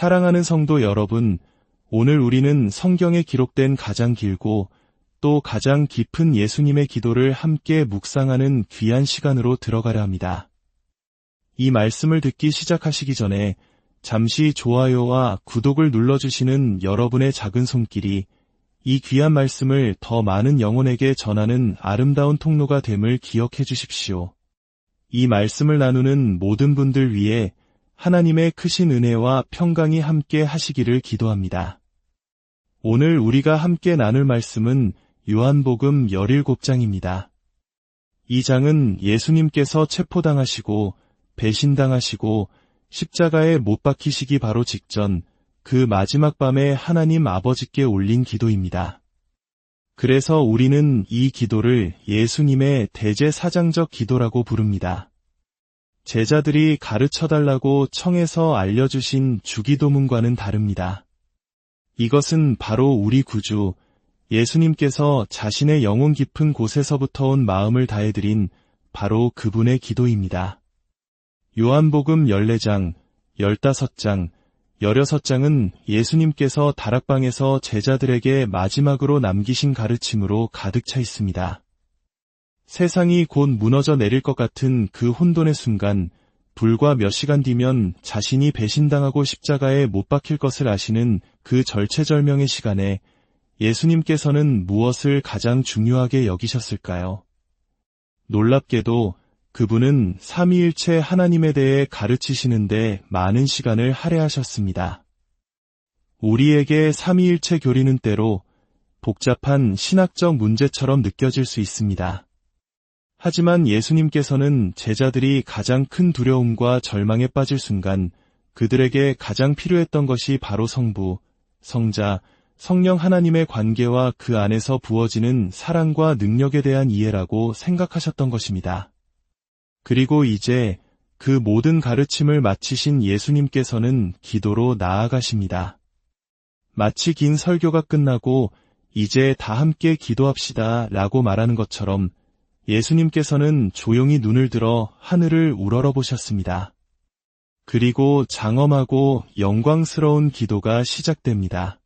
사랑하는 성도 여러분, 오늘 우리는 성경에 기록된 가장 길고 또 가장 깊은 예수님의 기도를 함께 묵상하는 귀한 시간으로 들어가려 합니다. 이 말씀을 듣기 시작하시기 전에 잠시 좋아요와 구독을 눌러주시는 여러분의 작은 손길이 이 귀한 말씀을 더 많은 영혼에게 전하는 아름다운 통로가 됨을 기억해 주십시오. 이 말씀을 나누는 모든 분들 위해 하나님의 크신 은혜와 평강이 함께 하시기를 기도합니다. 오늘 우리가 함께 나눌 말씀은 요한복음 17장입니다. 이 장은 예수님께서 체포당하시고 배신당하시고 십자가에 못 박히시기 바로 직전 그 마지막 밤에 하나님 아버지께 올린 기도입니다. 그래서 우리는 이 기도를 예수님의 대제사장적 기도라고 부릅니다. 제자들이 가르쳐 달라고 청해서 알려주신 주기도문과는 다릅니다. 이것은 바로 우리 구주 예수님께서 자신의 영혼 깊은 곳에서부터 온 마음을 다해드린 바로 그분의 기도입니다. 요한복음 14장, 15장, 16장은 예수님께서 다락방에서 제자들에게 마지막으로 남기신 가르침으로 가득 차 있습니다. 세상이 곧 무너져 내릴 것 같은 그 혼돈의 순간, 불과 몇 시간 뒤면 자신이 배신당하고 십자가에 못 박힐 것을 아시는 그 절체절명의 시간에 예수님께서는 무엇을 가장 중요하게 여기셨을까요? 놀랍게도 그분은 삼위일체 하나님에 대해 가르치시는데 많은 시간을 할애하셨습니다. 우리에게 삼위일체 교리는 때로 복잡한 신학적 문제처럼 느껴질 수 있습니다. 하지만 예수님께서는 제자들이 가장 큰 두려움과 절망에 빠질 순간 그들에게 가장 필요했던 것이 바로 성부, 성자, 성령 하나님의 관계와 그 안에서 부어지는 사랑과 능력에 대한 이해라고 생각하셨던 것입니다. 그리고 이제 그 모든 가르침을 마치신 예수님께서는 기도로 나아가십니다. 마치 긴 설교가 끝나고 이제 다 함께 기도합시다 라고 말하는 것처럼 예수님께서는 조용히 눈을 들어 하늘을 우러러 보셨습니다. 그리고 장엄하고 영광스러운 기도가 시작됩니다.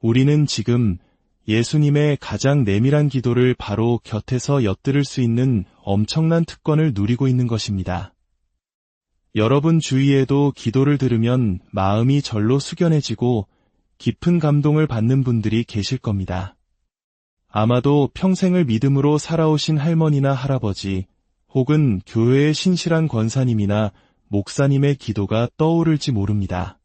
우리는 지금 예수님의 가장 내밀한 기도를 바로 곁에서 엿들을 수 있는 엄청난 특권을 누리고 있는 것입니다. 여러분 주위에도 기도를 들으면 마음이 절로 숙연해지고 깊은 감동을 받는 분들이 계실 겁니다. 아마도 평생을 믿음으로 살아오신 할머니나 할아버지 혹은 교회의 신실한 권사님이나 목사님의 기도가 떠오를지 모릅니다.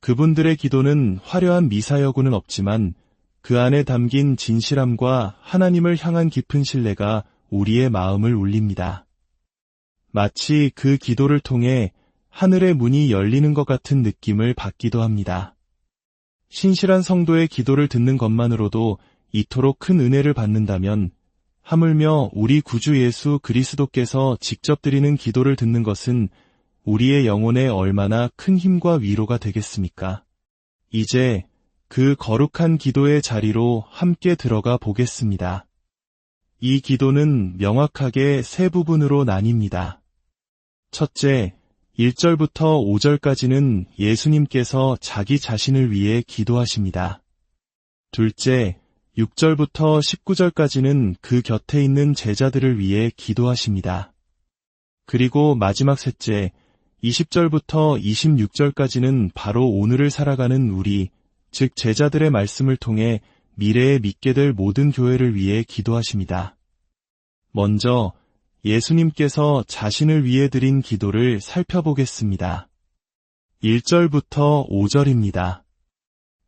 그분들의 기도는 화려한 미사여구는 없지만 그 안에 담긴 진실함과 하나님을 향한 깊은 신뢰가 우리의 마음을 울립니다. 마치 그 기도를 통해 하늘의 문이 열리는 것 같은 느낌을 받기도 합니다. 신실한 성도의 기도를 듣는 것만으로도 이토록 큰 은혜를 받는다면 하물며 우리 구주 예수 그리스도께서 직접 드리는 기도를 듣는 것은 우리의 영혼에 얼마나 큰 힘과 위로가 되겠습니까? 이제 그 거룩한 기도의 자리로 함께 들어가 보겠습니다. 이 기도는 명확하게 세 부분으로 나뉩니다. 첫째, 1절부터 5절까지는 예수님께서 자기 자신을 위해 기도하십니다. 둘째, 6절부터 19절까지는 그 곁에 있는 제자들을 위해 기도하십니다. 그리고 마지막 셋째, 20절부터 26절까지는 바로 오늘을 살아가는 우리, 즉 제자들의 말씀을 통해 미래에 믿게 될 모든 교회를 위해 기도하십니다. 먼저 예수님께서 자신을 위해 드린 기도를 살펴보겠습니다. 1절부터 5절입니다.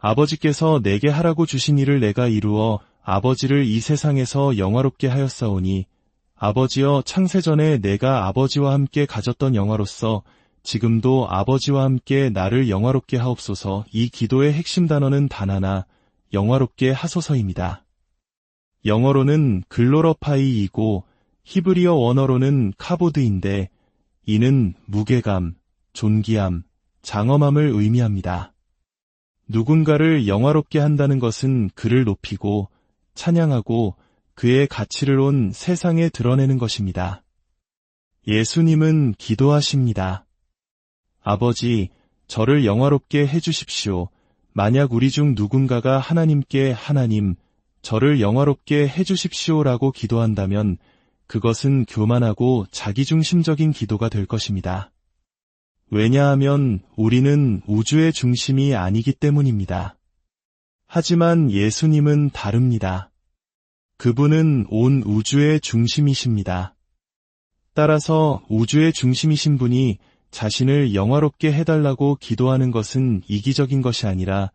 아버지께서 내게 하라고 주신 일을 내가 이루어 아버지를 이 세상에서 영화롭게 하였사오니 아버지여 창세전에 내가 아버지와 함께 가졌던 영화로서 지금도 아버지와 함께 나를 영화롭게 하옵소서 이 기도의 핵심 단어는 단 하나, 영화롭게 하소서입니다. 영어로는 글로러파이이고 히브리어 원어로는 카보드인데 이는 무게감, 존귀함, 장엄함을 의미합니다. 누군가를 영화롭게 한다는 것은 그를 높이고 찬양하고 그의 가치를 온 세상에 드러내는 것입니다. 예수님은 기도하십니다. 아버지, 저를 영화롭게 해주십시오. 만약 우리 중 누군가가 하나님께 하나님, 저를 영화롭게 해주십시오라고 기도한다면 그것은 교만하고 자기중심적인 기도가 될 것입니다. 왜냐하면 우리는 우주의 중심이 아니기 때문입니다. 하지만 예수님은 다릅니다. 그분은 온 우주의 중심이십니다. 따라서 우주의 중심이신 분이 자신을 영화롭게 해달라고 기도하는 것은 이기적인 것이 아니라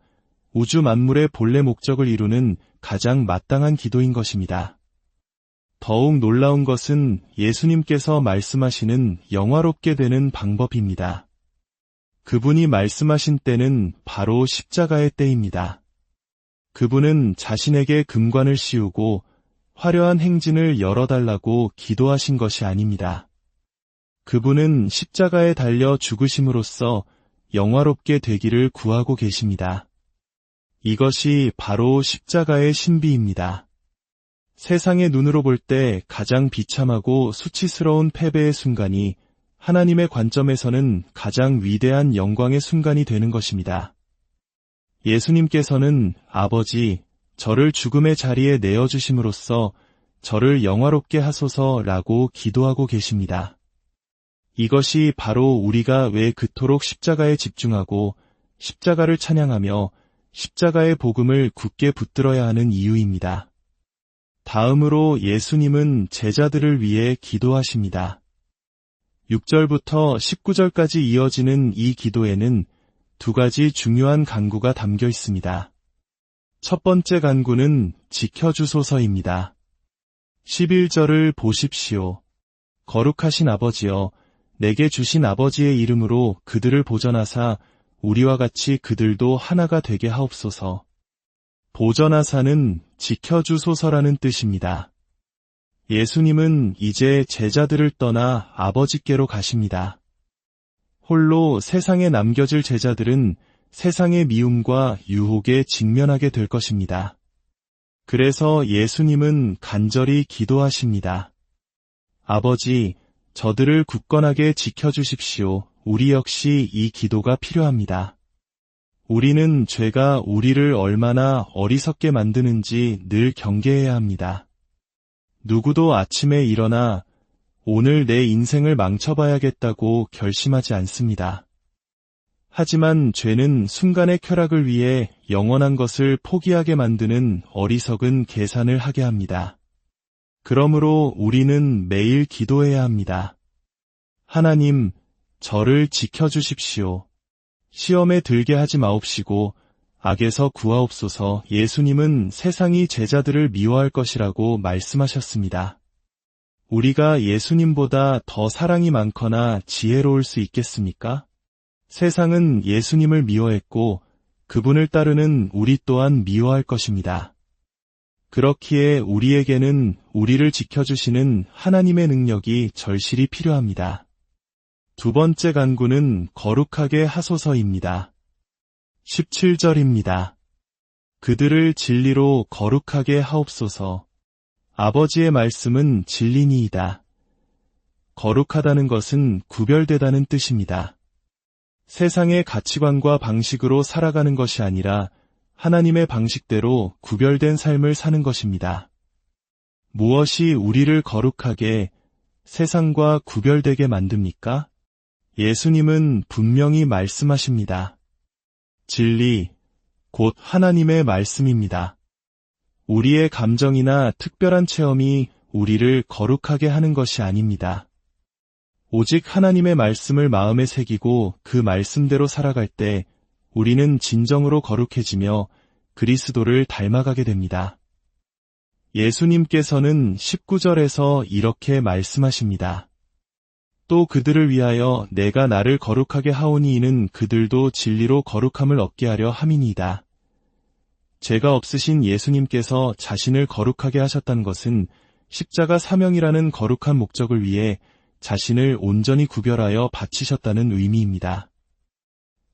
우주 만물의 본래 목적을 이루는 가장 마땅한 기도인 것입니다. 더욱 놀라운 것은 예수님께서 말씀하시는 영화롭게 되는 방법입니다. 그분이 말씀하신 때는 바로 십자가의 때입니다. 그분은 자신에게 금관을 씌우고 화려한 행진을 열어달라고 기도하신 것이 아닙니다. 그분은 십자가에 달려 죽으심으로써 영화롭게 되기를 구하고 계십니다. 이것이 바로 십자가의 신비입니다. 세상의 눈으로 볼 때 가장 비참하고 수치스러운 패배의 순간이 하나님의 관점에서는 가장 위대한 영광의 순간이 되는 것입니다. 예수님께서는 아버지, 저를 죽음의 자리에 내어주심으로써 저를 영화롭게 하소서라고 기도하고 계십니다. 이것이 바로 우리가 왜 그토록 십자가에 집중하고 십자가를 찬양하며 십자가의 복음을 굳게 붙들어야 하는 이유입니다. 다음으로 예수님은 제자들을 위해 기도하십니다. 6절부터 19절까지 이어지는 이 기도에는 두 가지 중요한 간구가 담겨 있습니다. 첫 번째 간구는 지켜주소서입니다. 11절을 보십시오. 거룩하신 아버지여, 내게 주신 아버지의 이름으로 그들을 보전하사 우리와 같이 그들도 하나가 되게 하옵소서. 보전하사는 지켜주소서라는 뜻입니다. 예수님은 이제 제자들을 떠나 아버지께로 가십니다. 홀로 세상에 남겨질 제자들은 세상의 미움과 유혹에 직면하게 될 것입니다. 그래서 예수님은 간절히 기도하십니다. 아버지, 저들을 굳건하게 지켜주십시오. 우리 역시 이 기도가 필요합니다. 우리는 죄가 우리를 얼마나 어리석게 만드는지 늘 경계해야 합니다. 누구도 아침에 일어나 오늘 내 인생을 망쳐봐야겠다고 결심하지 않습니다. 하지만 죄는 순간의 쾌락을 위해 영원한 것을 포기하게 만드는 어리석은 계산을 하게 합니다. 그러므로 우리는 매일 기도해야 합니다. 하나님, 저를 지켜주십시오. 시험에 들게 하지 마옵시고 악에서 구하옵소서 예수님은 세상이 제자들을 미워할 것이라고 말씀하셨습니다. 우리가 예수님보다 더 사랑이 많거나 지혜로울 수 있겠습니까? 세상은 예수님을 미워했고 그분을 따르는 우리 또한 미워할 것입니다. 그렇기에 우리에게는 우리를 지켜주시는 하나님의 능력이 절실히 필요합니다. 두 번째 간구는 거룩하게 하소서입니다. 17절입니다. 그들을 진리로 거룩하게 하옵소서. 아버지의 말씀은 진리니이다. 거룩하다는 것은 구별되다는 뜻입니다. 세상의 가치관과 방식으로 살아가는 것이 아니라 하나님의 방식대로 구별된 삶을 사는 것입니다. 무엇이 우리를 거룩하게 세상과 구별되게 만듭니까? 예수님은 분명히 말씀하십니다. 진리, 곧 하나님의 말씀입니다. 우리의 감정이나 특별한 체험이 우리를 거룩하게 하는 것이 아닙니다. 오직 하나님의 말씀을 마음에 새기고 그 말씀대로 살아갈 때 우리는 진정으로 거룩해지며 그리스도를 닮아가게 됩니다. 예수님께서는 19절에서 이렇게 말씀하십니다. 또 그들을 위하여 내가 나를 거룩하게 하오니 이는 그들도 진리로 거룩함을 얻게 하려 함이니이다. 죄가 없으신 예수님께서 자신을 거룩하게 하셨다는 것은 십자가 사명이라는 거룩한 목적을 위해 자신을 온전히 구별하여 바치셨다는 의미입니다.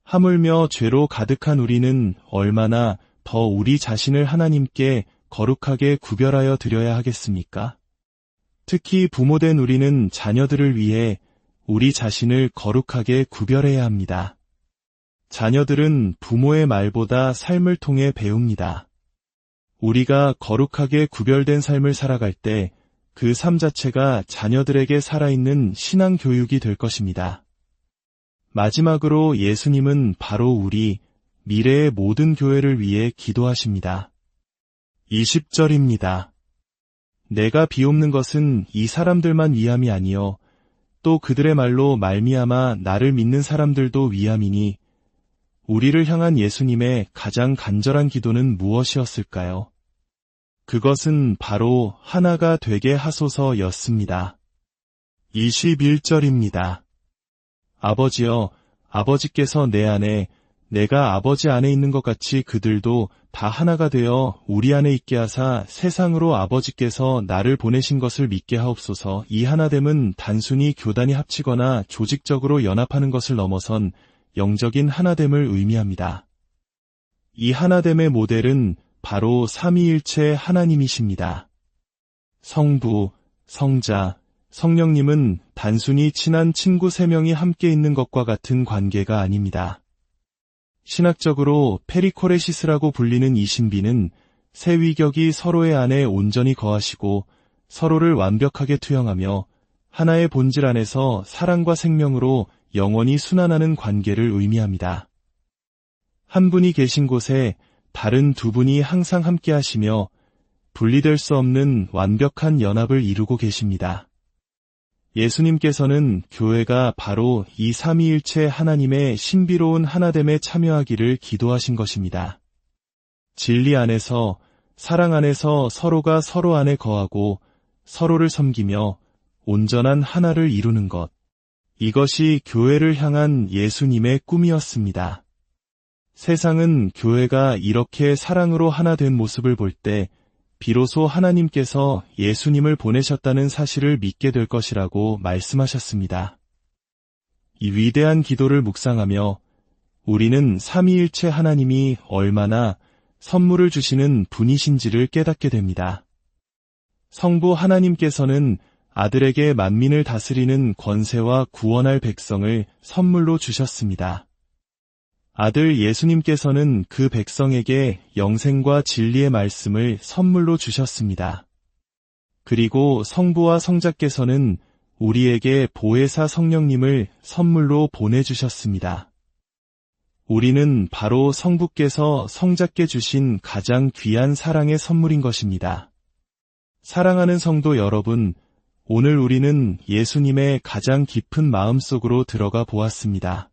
하물며 죄로 가득한 우리는 얼마나 더 우리 자신을 하나님께 거룩하게 구별하여 드려야 하겠습니까? 특히 부모된 우리는 자녀들을 위해 우리 자신을 거룩하게 구별해야 합니다. 자녀들은 부모의 말보다 삶을 통해 배웁니다. 우리가 거룩하게 구별된 삶을 살아갈 때 그 삶 자체가 자녀들에게 살아있는 신앙 교육이 될 것입니다. 마지막으로 예수님은 바로 우리 미래의 모든 교회를 위해 기도하십니다. 20절입니다. 내가 비옵는 것은 이 사람들만 위함이 아니요 또 그들의 말로 말미암아 나를 믿는 사람들도 위함이니 우리를 향한 예수님의 가장 간절한 기도는 무엇이었을까요? 그것은 바로 하나가 되게 하소서였습니다. 21절입니다. 아버지여, 아버지께서 내 안에, 내가 아버지 안에 있는 것 같이 그들도 다 하나가 되어 우리 안에 있게 하사 세상으로 아버지께서 나를 보내신 것을 믿게 하옵소서 이 하나됨은 단순히 교단이 합치거나 조직적으로 연합하는 것을 넘어선 영적인 하나됨을 의미합니다. 이 하나됨의 모델은 바로 삼위일체 하나님이십니다. 성부, 성자, 성령님은 단순히 친한 친구 세 명이 함께 있는 것과 같은 관계가 아닙니다. 신학적으로 페리코레시스라고 불리는 이 신비는 세 위격이 서로의 안에 온전히 거하시고 서로를 완벽하게 투영하며 하나의 본질 안에서 사랑과 생명으로 영원히 순환하는 관계를 의미합니다. 한 분이 계신 곳에 다른 두 분이 항상 함께 하시며 분리될 수 없는 완벽한 연합을 이루고 계십니다. 예수님께서는 교회가 바로 이 삼위일체 하나님의 신비로운 하나됨에 참여하기를 기도하신 것입니다. 진리 안에서 사랑 안에서 서로가 서로 안에 거하고 서로를 섬기며 온전한 하나를 이루는 것. 이것이 교회를 향한 예수님의 꿈이었습니다. 세상은 교회가 이렇게 사랑으로 하나 된 모습을 볼때 비로소 하나님께서 예수님을 보내셨다는 사실을 믿게 될 것이라고 말씀하셨습니다. 이 위대한 기도를 묵상하며 우리는 삼위일체 하나님이 얼마나 선물을 주시는 분이신지를 깨닫게 됩니다. 성부 하나님께서는 아들에게 만민을 다스리는 권세와 구원할 백성을 선물로 주셨습니다. 아들 예수님께서는 그 백성에게 영생과 진리의 말씀을 선물로 주셨습니다. 그리고 성부와 성자께서는 우리에게 보혜사 성령님을 선물로 보내주셨습니다. 우리는 바로 성부께서 성자께 주신 가장 귀한 사랑의 선물인 것입니다. 사랑하는 성도 여러분, 오늘 우리는 예수님의 가장 깊은 마음속으로 들어가 보았습니다.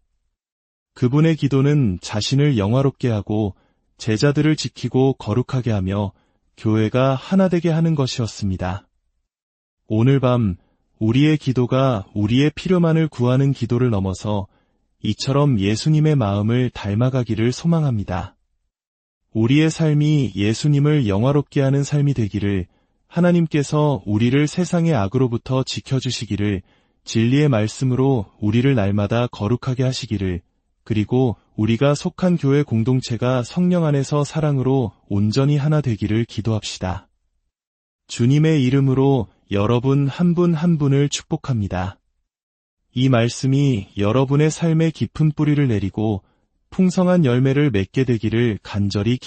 그분의 기도는 자신을 영화롭게 하고 제자들을 지키고 거룩하게 하며 교회가 하나 되게 하는 것이었습니다. 오늘 밤 우리의 기도가 우리의 필요만을 구하는 기도를 넘어서 이처럼 예수님의 마음을 닮아가기를 소망합니다. 우리의 삶이 예수님을 영화롭게 하는 삶이 되기를 하나님께서 우리를 세상의 악으로부터 지켜주시기를 진리의 말씀으로 우리를 날마다 거룩하게 하시기를 그리고 우리가 속한 교회 공동체가 성령 안에서 사랑으로 온전히 하나 되기를 기도합시다. 주님의 이름으로 여러분 한 분한 한 분을 축복합니다. 이 말씀이 여러분의 삶에 깊은 뿌리를 내리고 풍성한 열매를 맺게 되기를 간절히